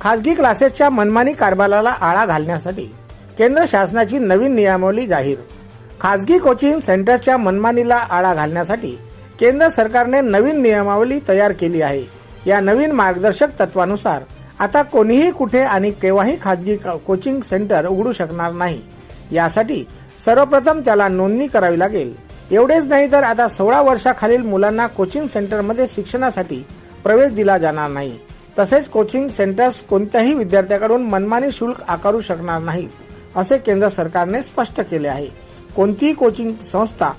खासगी क्लासेसच्या मनमानी कारभाराला आळा घालण्यासाठी केंद्र शासनाची नवीन नियमावली जाहीर. खासगी कोचिंग सेंटर्सच्या मनमानीला आळा घालण्यासाठी केंद्र सरकारने नवीन नियमावली तयार केली आहे. या नवीन मार्गदर्शक तत्वानुसार आता कोणीही कुठे आणि केव्हाही खासगी क- कोचिंग सेंटर उघडू शकणार नाही. यासाठी सर्वप्रथम त्याला नोंदणी करावी लागेल. एवढेच नाही तर आता सोळा वर्षाखालील मुलांना कोचिंग सेंटरमध्ये शिक्षणासाठी प्रवेश दिला जाणार नाही. तसेच कोचिंग सेंटर्स कोणत्याही विद्यार्थ्याकडून मनमानी शुल्क आकारू शकणार नाही असे केंद्र सरकारने स्पष्ट केले आहे. कोणतीही कोचिंग संस्था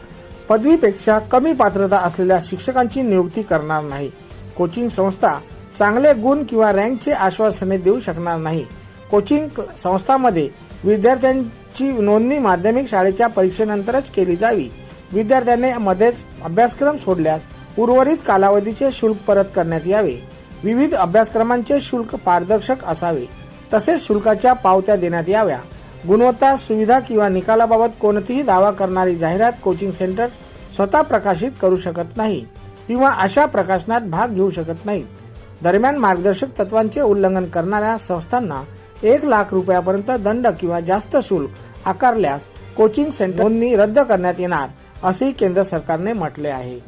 पदवीपेक्षा कमी पात्रता असलेल्या शिक्षकांची नियुक्ती करणार नाही. कोचिंग संस्था चांगले गुण किंवा रँकचे आश्वासने देऊ शकणार नाही. कोचिंग क- संस्थांमध्ये विद्यार्थ्यांची नोंदणी माध्यमिक शाळेच्या परीक्षेनंतरच केली जावी. विद्यार्थ्यांनी मध्येच अभ्यासक्रम सोडल्यास उर्वरित कालावधीचे शुल्क परत करण्यात यावे. विविध अभ्यासक्रमांचे शुल्क पारदर्शक असावे. तसेच शुल्काच्या पावत्या देण्यात याव्या. गुणवत्ता सुविधा किंवा निकालाबाबत कोणतीही दावा करणारी जाहिरात कोचिंग सेंटर स्वतः प्रकाशित करू शकत नाही किंवा अशा प्रकाशनात भाग घेऊ शकत नाहीत. दरम्यान मार्गदर्शक तत्वांचे उल्लंघन करणाऱ्या संस्थांना एक लाख रुपयापर्यंत दंड किंवा जास्त शुल्क आकारल्यास कोचिंग सेंटर रद्द करण्यात येणार असेही केंद्र सरकारने म्हटले आहे.